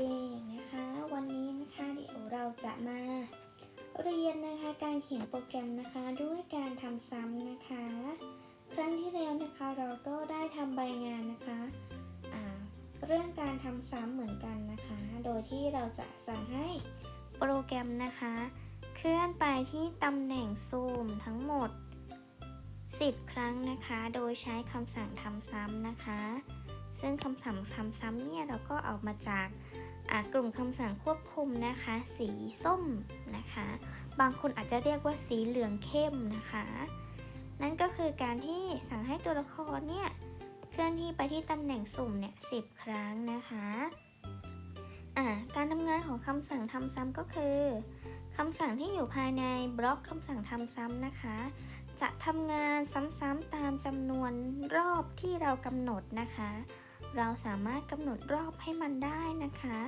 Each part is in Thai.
ด็กๆนะคะ วันนี้นะคะเดี๋ยวเราจะมาเรียนนะคะการเขียนโปรแกรมนะคะ ด้วยการทำซ้ำนะคะ ครั้งที่แล้วนะคะเราก็ได้ทำใบงานนะคะเรื่องการทำซ้ำเหมือนกันนะคะ โดยที่เราจะสั่งให้โปรแกรมนะคะ เคลื่อนไปที่ตำแหน่งซูมทั้งหมด 10 ครั้งนะคะ โดยใช้คำสั่งทำซ้ำนะคะ ซึ่งคำสั่งทำซ้ำเนี่ยเราก็เอามาจาก กลุ่มคำสั่งควบคุมนะคะ สีส้มนะคะ บางคนอาจจะเรียกว่าสีเหลืองเข้มนะคะ นั่นก็คือการที่สั่งให้ตัวละครเนี่ยเคลื่อนที่ไปที่ตำแหน่งสุ่มเนี่ยสิครั้งนะคะอ่าการทำงานของคำสั่งทำซ้ำก็คือคำสั่งที่อยู่ภายในบล็อกคำสั่งทำซ้ำนะคะ จะทำงานซ้ำๆตามจำนวนรอบที่เรากำหนดนะคะ เราสามารถกำหนดรอบให้มันได้นะคะ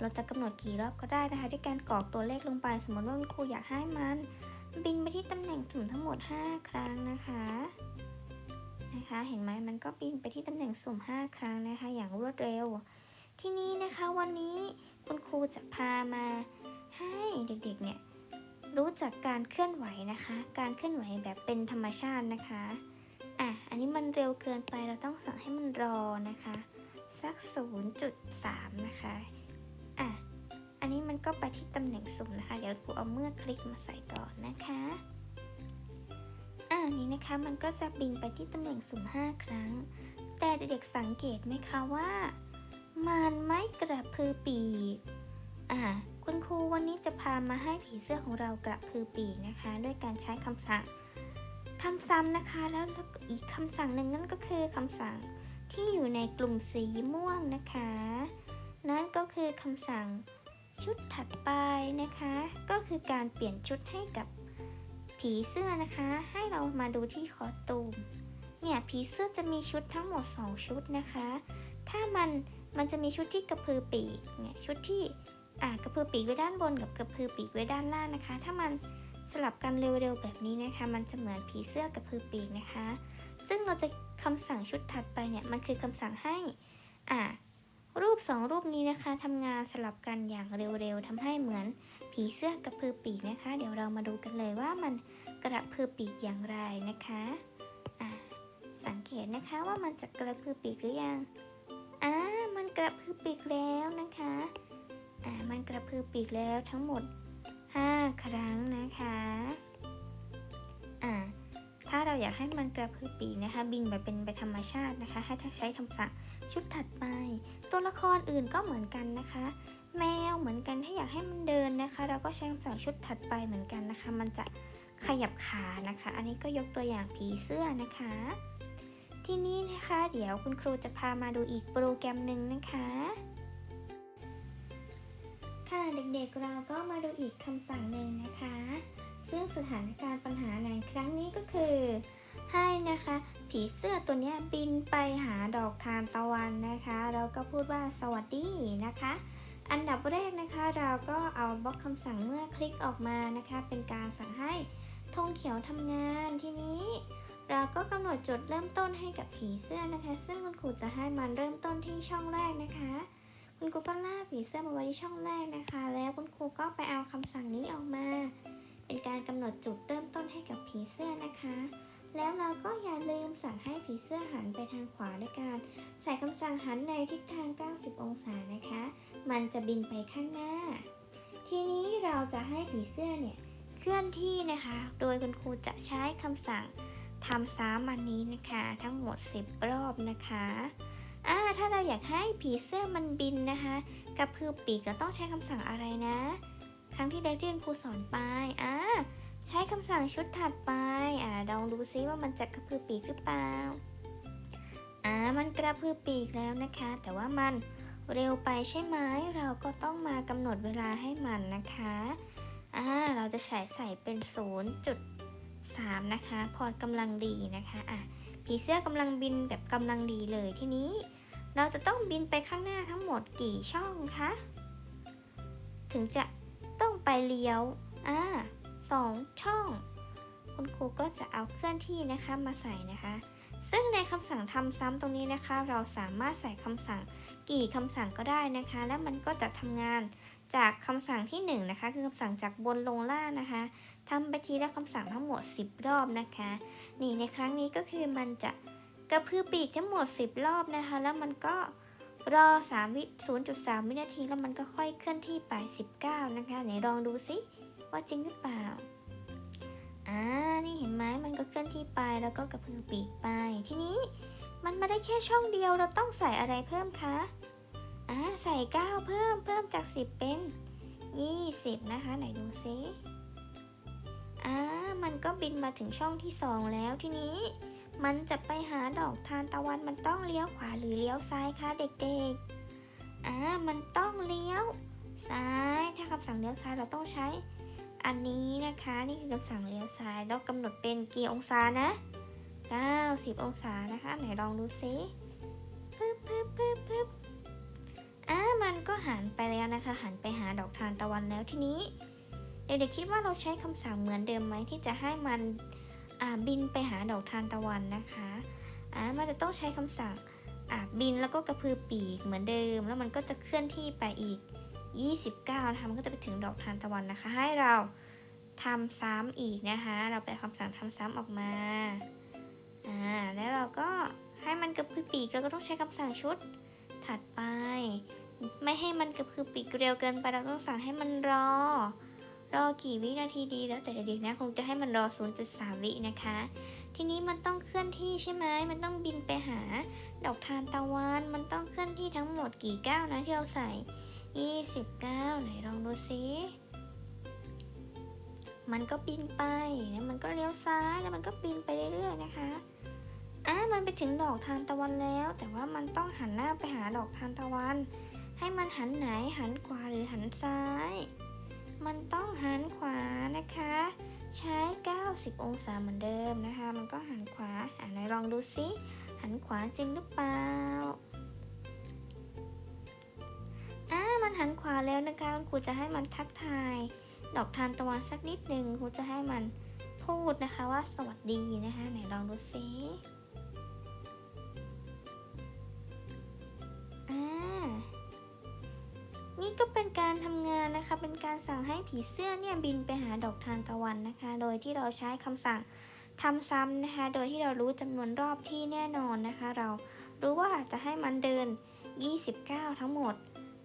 เราจะกำหนดกี่รอบก็ได้นะคะ ด้วยการกรอกตัวเลขลงไป สมมติว่าคุณครูอยากให้มัน บินไปที่ตำแหน่งสุ่มทั้งหมด 5 ครั้งนะคะนะคะ เห็นไหมมันก็บินไปที่ตำแหน่งสุ่ม 5 ครั้งนะคะ อย่างรวดเร็ว ที่นี้นะคะวันนี้คุณครูจะพามาให้เด็กๆเนี่ยรู้จักการเคลื่อนไหวนะคะ การเคลื่อนไหวแบบเป็นธรรมชาตินะคะ อะ อันนี้มันเร็วเกินไป เราต้องสั่งให้มันรอนะคะ สัก 0.3 นะคะ อะ อันนี้มันก็ไปที่ตำแหน่งสุ่มนะคะ เดี๋ยวครูเอาเมื่อคลิกมาใส่ก่อนนะคะ อ่านี้นะคะมันก็จะบินไปที่ตำแหน่งสุ่ม 5 ครั้ง แต่เด็กๆสังเกตไหมคะว่า มันไม่กระพือปีก อ่าคุณครูวันนี้จะพามาให้ผีเสื้อของเรากระพือปีกนะคะด้วยการใช้คำสั่งทำซ้ำนะคะแล้วอีกคำสั่งหนึ่งนั่นก็คือคำสั่ง ที่อยู่ในกลุ่มสีม่วงนะคะ นั่นก็คือคำสั่งชุดถัดไปนะคะ ก็คือการเปลี่ยนชุดให้กับผีเสื้อนะคะ ให้เรามาดูที่คอตูมเนี่ยผีเสื้อจะมีชุดทั้งหมด 2 ชุดนะคะ ถ้ามันมันจะมีชุดที่กระพือปีกเนี่ยชุดที่อ่ากระพือปีกไว้ด้านบนกับกระพือปีกไว้ด้านล่างนะคะ ถ้ามันสลับกันเร็วๆแบบนี้นะคะ มันจะเหมือนผีเสื้อกระพือปีกนะคะ ซึ่งเราจะ คำสั่งชุดถัดไปเนี่ยมันคือคำสั่งให้อ่ารูป 2 รูปนี้นะคะทำงานสลับกันอย่างเร็วๆทำให้เหมือนผีเสื้อกระพือปีกนะคะ เดี๋ยวเรามาดูกันเลยว่ามันกระพือปีกอย่างไรนะคะอ่าสังเกตนะคะว่ามันจะกระพือปีกหรือยังอ่ามันกระพือปีกแล้วนะคะอ่ามันกระพือปีกแล้วทั้งหมด 5 ครั้ง อยากให้มันกระพือปีกนะคะ บินแบบเป็นไปธรรมชาตินะคะ ให้ถ้าใช้คำสั่งชุดถัดไป ตัวละครอื่นก็เหมือนกันนะคะ แมวเหมือนกันถ้าอยากให้มันเดินนะคะ เราก็ใช้คำสั่งชุดถัดไปเหมือนกันนะคะ มันจะขยับขานะคะ อันนี้ก็ยกตัวอย่างผีเสื้อนะคะ ที่นี้นะคะเดี๋ยวคุณครูจะพามาดูอีกโปรแกรมหนึ่งนะคะค่ะเด็กๆเราก็มาดูอีกคำสั่งหนึ่งนะคะ ซึ่งสถานการณ์ปัญหาในครั้งนี้ก็คือ ให้นะคะ ผีเสื้อตัวนี้บินไปหาดอกทานตะวันนะคะ แล้วก็พูดว่าสวัสดีนะคะ อันดับแรกนะคะเราก็เอาบล็อกคำสั่งเมื่อคลิกออกมานะคะ เป็นการสั่งให้ธงเขียวทำงานทีนี้เราก็กำหนดจุดเริ่มต้นให้กับผีเสื้อนะคะ ซึ่งคุณครูจะให้มันเริ่มต้นที่ช่องแรกนะคะ คุณครูก็ลากผีเสื้อมาไว้ที่ช่องแรกนะคะ แล้วคุณครูก็ไปเอาคำสั่งนี้ออกมา เป็นการกำหนดจุดเริ่มต้นให้กับผีเสื้อนะคะ แล้วเราก็อย่าลืมสั่งให้ผีเสื้อหันไปทางขวาด้วยการใส่คำสั่งหันในทิศทาง 90 องศานะคะ มันจะบินไปข้างหน้า ทีนี้เราจะให้ผีเสื้อเนี่ยเคลื่อนที่นะคะ โดยคุณครูจะใช้คำสั่งทำซ้ำมันนี้นะคะ ทั้งหมด 10 รอบนะคะอ่าถ้าเราอยากให้ผีเสื้อมันบินนะคะกระพือปีกเราต้องใช้คำสั่งอะไรนะ ครั้งที่ได้ที่คุณครูสอนไปอ่าใช้คำสั่งชุดถัดไปอ่าลองดูซิว่ามันจะกระพือปีกหรือเปล่าอ่ามันกระพือปีกแล้วนะคะ แต่ว่ามันเร็วไปใช่ไหมเราก็ต้องมากำหนดเวลาให้มันนะคะอ่าเราจะใช้ใส่เป็น 0.3 นะคะ พอกำลังดีนะคะอะผีเสื้อกำลังบินแบบกำลังดีเลยทีนี้ เราจะต้องบินไปข้างหน้าทั้งหมดกี่ช่องคะถึงจะ ต้องไปเลี้ยว อ่าสองช่อง คุณครูก็จะเอาเคลื่อนที่นะคะมาใส่นะคะ ซึ่งในคำสั่งทำซ้ำตรงนี้นะคะ เราสามารถใส่คำสั่งกี่คำสั่งก็ได้นะคะ แล้วมันก็จะทำงานจากคำสั่งที่1นงนะคะ คือคำสั่งจากบนลงล่างนะคะทำไปทีละคำสั่งทั้งหมด 10 รอบนะคะ นี่ในครั้งนี้ก็คือมันจะกระพือปีกทั้งหมด 10 รอบนะคะ แล้วมันก็ รอ3วิ0.3 วินาทีแล้วมันก็ค่อยเคลื่อนที่ไป 19 นะคะ ไหนลองดูซิว่าจริงหรือเปล่า อ่า นี่เห็นไหมมันก็เคลื่อนที่ไปแล้วก็กระพือปีกไป ทีนี้มันไม่ได้แค่ช่องเดียวเราต้องใส่อะไรเพิ่มคะ อ่า ใส่ 9 เพิ่มเพิ่มจาก 10 เป็น 20 นะคะ ไหนดูซิอ่า มันก็บินมาถึงช่องที่ 2 แล้วทีนี้ มันจะไปหาดอกทานตะวันมันต้องเลี้ยวขวาหรือเลี้ยวซ้ายคะเด็กๆ อ่า มันต้องเลี้ยวซ้าย ถ้าคำสั่งเลี้ยวซ้ายเราต้องใช้ อันนี้นะคะ นี่คือคำสั่งเลี้ยวซ้ายแล้วกำหนดเป็นกี่องศานะ 90 องศานะคะ ไหนลองดูซิปึ๊บปึ๊บปึ๊บปึ๊บอ่า มันก็หันไปแล้วนะคะ หันไปหาดอกทานตะวันแล้วทีนี้ เด็กๆคิดว่าเราใช้คำสั่งเหมือนเดิมไหมที่จะให้มัน บินไปหาดอกทานตะวันนะคะอ่ามันจะต้องใช้คำสั่งบินแล้วก็กระพือปีกเหมือนเดิม แล้วมันก็จะเคลื่อนที่ไปอีก 29นะคะมันก็จะไปถึงดอกทานตะวันนะคะ ให้เราทำซ้ำอีกนะคะ เราไปคำสั่งทำซ้ำออกมาอ่าแล้วเราก็ให้มันกระพือปีกเราก็ต้องใช้คำสั่งชุดถัดไป ไม่ให้มันกระพือปีกเร็วเกินไปเราต้องสั่งให้มันรอ รอกี่วินาทีดีแล้วแต่เด็กๆนะคงจะให้มันรอ 0.3 วินะคะ ทีนี้มันต้องเคลื่อนที่ใช่ไหมมันต้องบินไปหา ดอกทานตะวัน มันต้องเคลื่อนที่ทั้งหมดกี่ก้าวนะที่เราใส่ 29 ไหนลองดูซิมันก็บินไปแล้วมันก็เลี้ยวซ้ายแล้วมันก็บินไปเรื่อยๆนะคะอะมันไปถึงดอกทานตะวันแล้ว แต่ว่ามันต้องหันหน้าไปหาดอกทานตะวัน ให้มันหันไหนหันขวาหรือหันซ้าย มันต้องหันขวานะคะ ใช้ 90 องศาเหมือนเดิมนะคะ มันก็หันขวาอะไหนลองดูซิหันขวาจริงหรือเปล่าอ่ามันหันขวาแล้วนะคะคุณครูจะให้มันทักทาย ดอกทานตะวันสักนิดหนึ่งครูจะให้มันพูดนะคะว่าสวัสดีนะคะ ไหนลองดูซิ การทำงานนะคะ เป็นการสั่งให้ผีเสื้อเนี่ยบินไปหาดอกทานตะวันนะคะ โดยที่เราใช้คำสั่งทำซ้ำนะคะ โดยที่เรารู้จำนวนรอบที่แน่นอนนะคะ เรารู้ว่าจะให้มันเดิน 29 ทั้งหมด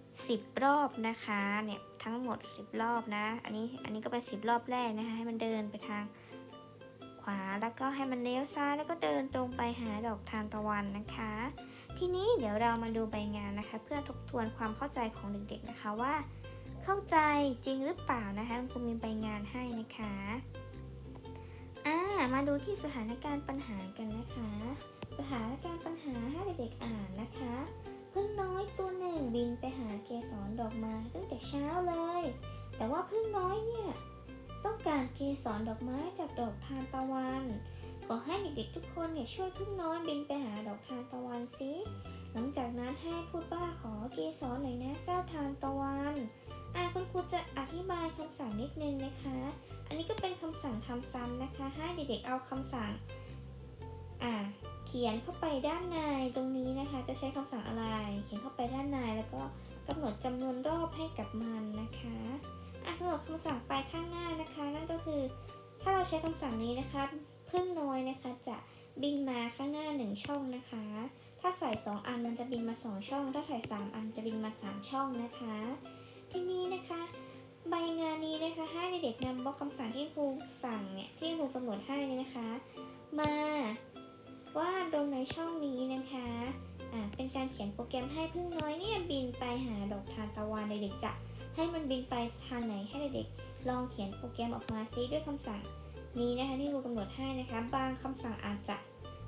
10 รอบนะคะ เนี่ยทั้งหมด 10 รอบนะ อันนี้ อันนี้ก็เป็น 10 รอบแรกนะคะ ให้มันเดินไปทาง วา แล้วก็ให้มันเลี้ยวซ้ายแล้วก็เดินตรงไปหาดอกทานตะวันนะคะ ทีนี้เดี๋ยวเรามาดูใบงานนะคะ เพื่อทบทวนความเข้าใจของเด็กๆนะคะว่า เข้าใจจริงหรือเปล่านะคะคุณครูมีใบงานให้นะคะอ่ามาดูที่สถานการณ์ปัญหากันนะคะ สถานการณ์ปัญหาให้เด็กๆอ่านนะคะพึ่งน้อยตัวหนึ่งบินไปหาเกสรดอกไม้ตั้งแต่เช้าเลย แต่ว่าพึ่งน้อยเนี่ย ต้องการเกสรดอกไม้จากดอกทานตะวัน ขอให้เด็กๆทุกคนเนี่ยช่วยพึ่งน้อยบินไปหาดอกทานตะวันสิหลังจากนั้นให้พูดว่าขอเกสรหน่อยนะเจ้าทานตะวันอ่าคุณครูจะอธิบายคำสั่งนิดนึงนะคะ อันนี้ก็เป็นคำสั่งทำซ้ำนะคะ ให้เด็กๆเอาคำสั่งอ่าเขียนเข้าไปด้านในตรงนี้นะคะ จะใช้คำสั่งอะไร เขียนเข้าไปด้านในแล้วก็กำหนดจำนวนรอบให้กับมันนะคะ อะสำหรับคำสั่งไปข้างหน้านะคะ นั่นก็คือถ้าเราใช้คำสั่งนี้นะคะพึ่งน้อยนะคะจะบินมาข้างหน้า 1 ช่องนะคะ ถ้าใส่ 2 อันมันจะบินมา 2 ช่อง ถ้าใส่ 3 อันจะบินมา 3 ช่องนะคะ ทีนี้นะคะ ใบงานนี้นะคะให้เด็กๆนำบล็อกคำสั่งที่ครูสั่งเนี่ยที่ครูกำหนดให้นี่นะคะ มาวาดลงในช่องนี้นะคะอ่าเป็นการเขียนโปรแกรมให้พึ่งน้อยเนี่ยบินไปหาดอกทานตะวันเด็กๆจะ ให้มันบินไปทางไหนให้เด็กๆลองเขียนโปรแกรมออกมาซิด้วยคำสั่ง นี้นะคะที่ครูกำหนดให้นะคะ บางคำสั่งอาจจะ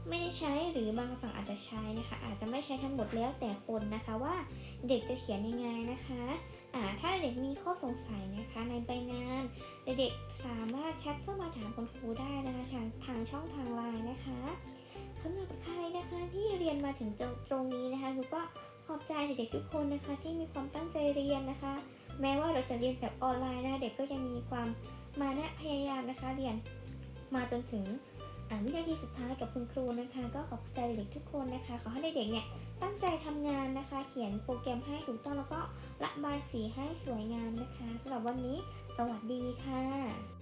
ไม่ได้ใช้หรือบางคำสั่งอาจจะใช้นะคะ อาจจะไม่ใช้ทั้งหมดแล้วแต่คนนะคะว่าเด็กจะเขียนยังไงนะคะอ่าถ้าเด็กมีข้อสงสัยนะคะในใบงาน เด็กๆสามารถแชทเข้ามาถามคุณครูได้นะคะทางช่องทางไลน์นะคะสำหรับใครนะคะที่เรียนมาถึงตรงนี้นะคะหนูก็ขอบใจเด็กๆทุกคนนะคะ ที่มีความตั้งใจเรียนนะคะ แม้ว่าเราจะเรียนแบบออนไลน์นะเด็กก็ยังมีความมานะพยายามนะคะ เรียนมาจนถึงวินาทีสุดท้ายกับคุณครูนะคะ ก็ขอบใจเด็กทุกคนนะคะ ขอให้เด็กๆเนี่ยตั้งใจทำงานนะคะ เขียนโปรแกรมให้ถูกต้องแล้วก็ระบายสีให้สวยงามนะคะสำหรับวันนี้ สวัสดีค่ะ